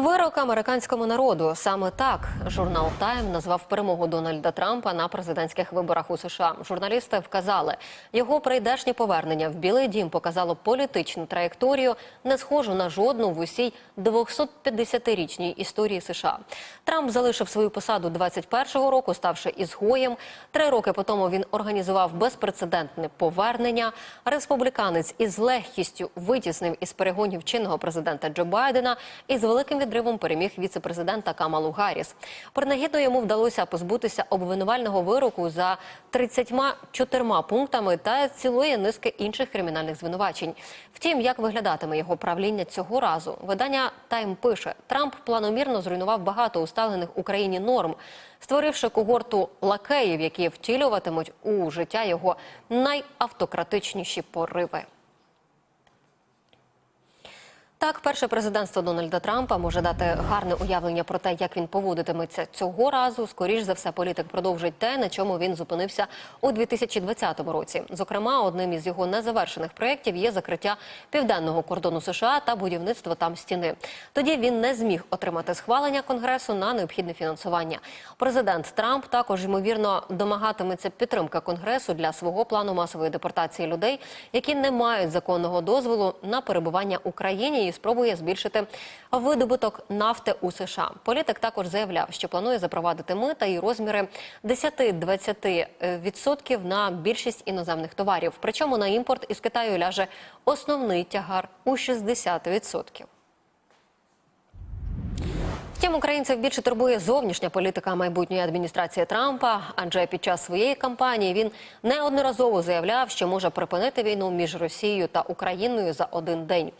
Вирок американському народу саме так журнал Тайм назвав перемогу Дональда Трампа на президентських виборах у США. Журналісти вказали, його прийдешнє повернення в Білий Дім показало політичну траєкторію, не схожу на жодну в усій 250-річній історії США. Трамп залишив свою посаду 21-го року, ставши ізгоєм. Три роки по тому він організував безпрецедентне повернення. Республіканець із легкістю витіснив із перегонів чинного президента Джо Байдена і з великим відривом переміг віце-президента Камалу Гарріс. Принагідно йому вдалося позбутися обвинувального вироку за 34 пунктами та цілої низки інших кримінальних звинувачень. Втім, як виглядатиме його правління цього разу, видання Тайм пише: Трамп планомірно зруйнував багато усталених Україні норм, створивши когорту лакеїв, які втілюватимуть у життя його найавтократичніші пориви. Так, перше президентство Дональда Трампа може дати гарне уявлення про те, як він поводитиметься цього разу. Скоріш за все, політик продовжить те, на чому він зупинився у 2020 році. Зокрема, одним із його незавершених проєктів є закриття південного кордону США та будівництво там стіни. Тоді він не зміг отримати схвалення конгресу на необхідне фінансування. Президент Трамп також ймовірно домагатиметься підтримки конгресу для свого плану масової депортації людей, які не мають законного дозволу на перебування в Україні і спробує збільшити видобуток нафти у США. Політик також заявляв, що планує запровадити мита і розміри 10-20% на більшість іноземних товарів. Причому на імпорт із Китаю ляже основний тягар у 60%. Втім, українців більше турбує зовнішня політика майбутньої адміністрації Трампа, адже під час своєї кампанії він неодноразово заявляв, що може припинити війну між Росією та Україною за один день.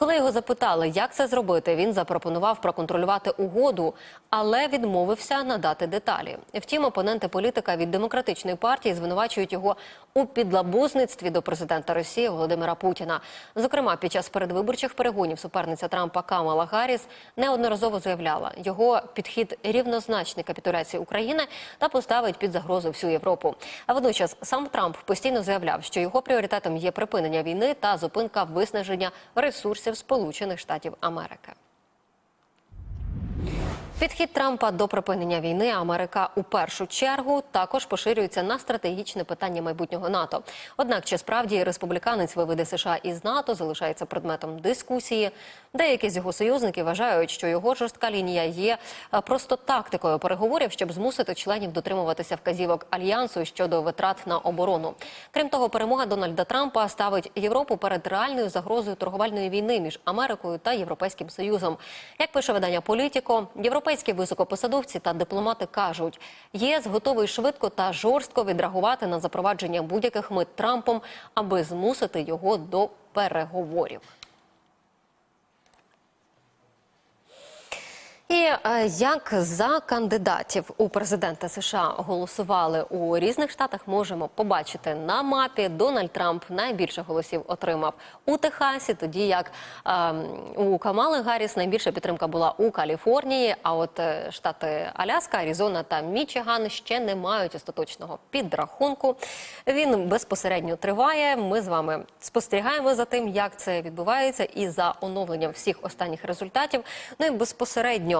Коли його запитали, як це зробити, він запропонував проконтролювати угоду, але відмовився надати деталі. Втім, опоненти політика від демократичної партії звинувачують його у підлабузництві до президента Росії Володимира Путіна. Зокрема, під час передвиборчих перегонів суперниця Трампа Камала Гарріс неодноразово заявляла, його підхід рівнозначний капітуляції України та поставить під загрозу всю Європу. А водночас сам Трамп постійно заявляв, що його пріоритетом є припинення війни та зупинка виснаження ресурсів Сполучених Штатів Америки. Підхід Трампа до припинення війни Америка у першу чергу також поширюється на стратегічне питання майбутнього НАТО. Однак, чи справді республіканець виведе США із НАТО залишається предметом дискусії. Деякі з його союзників вважають, що його жорстка лінія є е, просто тактикою переговорів, щоб змусити членів дотримуватися вказівок альянсу щодо витрат на оборону. Крім того, перемога Дональда Трампа ставить Європу перед реальною загрозою торговельної війни між Америкою та Європейським Союзом. Як пише видання Політіко, європейські високопосадовці та дипломати кажуть, ЄС готовий швидко та жорстко відреагувати на запровадження будь-яких мит Трампом, аби змусити його до переговорів. І е, як за кандидатів у президенти США голосували у різних штатах, можемо побачити на мапі. Дональд Трамп найбільше голосів отримав у Техасі, тоді як е, у Камали Гарріс найбільша підтримка була у Каліфорнії. А от е, штати Аляска, Аризона та Мічиган ще не мають остаточного підрахунку. Він безпосередньо триває. Ми з вами спостерігаємо за тим, як це відбувається, і за оновленням всіх останніх результатів. Ну і безпосередньо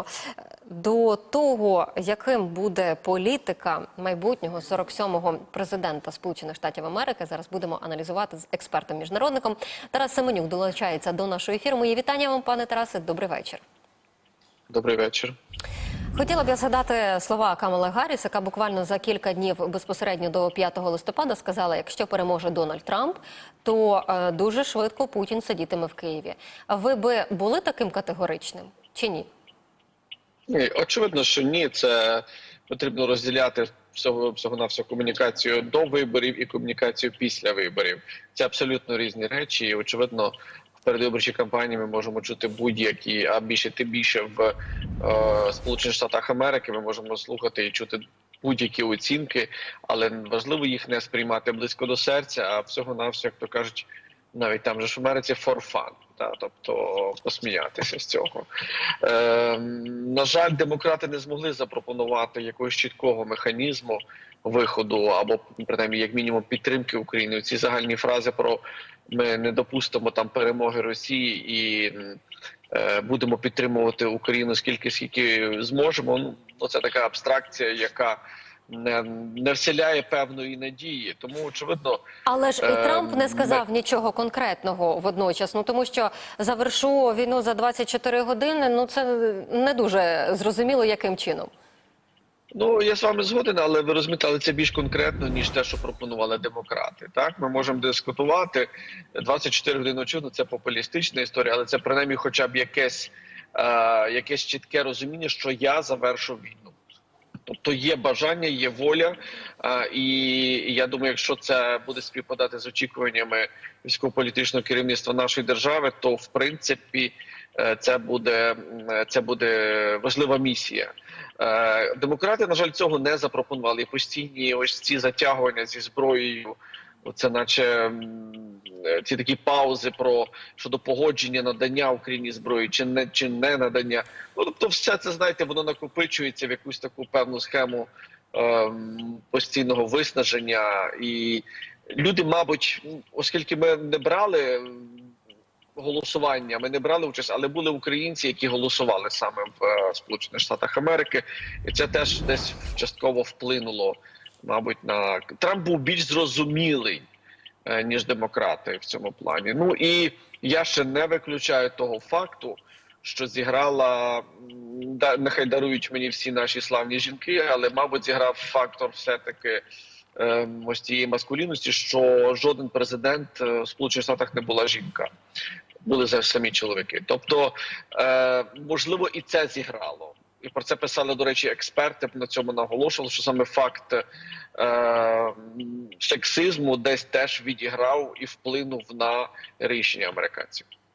до того, яким буде політика майбутнього 47-го президента Сполучених Штатів Америки, зараз будемо аналізувати з експертом міжнародником. Тарас Семенюк долучається до нашого ефіру. Мої вітання вам, пане Тарасе. Добрий вечір. Добрий вечір. Хотіла б я згадати слова Камали Гарріс, яка буквально за кілька днів безпосередньо до 5 листопада сказала: якщо переможе Дональд Трамп, то е, дуже швидко Путін сидітиме в Києві. Ви би були таким категоричним чи ні? Ні, очевидно, що ні. Це потрібно розділяти всього всього на всю комунікацію до виборів і комунікацію після виборів. Це абсолютно різні речі. І очевидно, в передвиборчій кампанії ми можемо чути будь-які, а більше тим більше в е, Сполучених Штатах Америки. Ми можемо слухати і чути. Будь-які оцінки, але важливо їх не сприймати близько до серця, а всього на як то кажуть, навіть там же ж в Америці for fun, та, тобто посміятися з цього. Е, на жаль, демократи не змогли запропонувати якогось чіткого механізму виходу або принаймні, як мінімум, підтримки України. Ці загальні фрази про ми не допустимо там перемоги Росії і е, будемо підтримувати Україну скільки скільки зможемо. Ну це така абстракція, яка не, не вселяє певної надії. Тому очевидно. Але ж і Е, Трамп не сказав ми- нічого конкретного водночас. Ну тому що завершу війну за 24 години. Ну це не дуже зрозуміло, яким чином. Ну я з вами згоден, але ви розумієте, але це більш конкретно ніж те, що пропонували демократи. Так, ми можемо дискутувати 24 години. Очевидно, це популістична історія, але це принаймні, хоча б якесь, е, якесь чітке розуміння, що я завершу війну. Тобто є бажання, є воля, е, і я думаю, якщо це буде співпадати з очікуваннями військово-політичного керівництва нашої держави, то в принципі е, це буде це буде важлива місія. Е, Демократи, на жаль, цього не запропонували. Постійні ось ці затягування зі зброєю. Це наче е, ці такі паузи про щодо погодження надання Україні зброї чи не чи не надання. Ну тобто, все це знаєте, воно накопичується в якусь таку певну схему ем, постійного виснаження, і люди, мабуть, оскільки ми не брали голосування, ми не брали участь, але були українці, які голосували саме в е, Сполучених Штатах Америки, і це теж десь частково вплинуло, мабуть, на Трамп був більш зрозумілий. е, ніж демократи в цьому плані. Ну і я ще не виключаю того факту, що зіграла да, нехай дарують мені всі наші славні жінки, але мабуть зіграв фактор все таки. ем, Ось цієї маскулінності, що жоден президент е, в Сполучених Штатах не була жінка, були самі чоловіки. Тобто, е, можливо, і це зіграло. І про це писали, до речі, експерти на цьому наголошували, що саме факт е, сексизму десь теж відіграв і вплинув на рішення американців.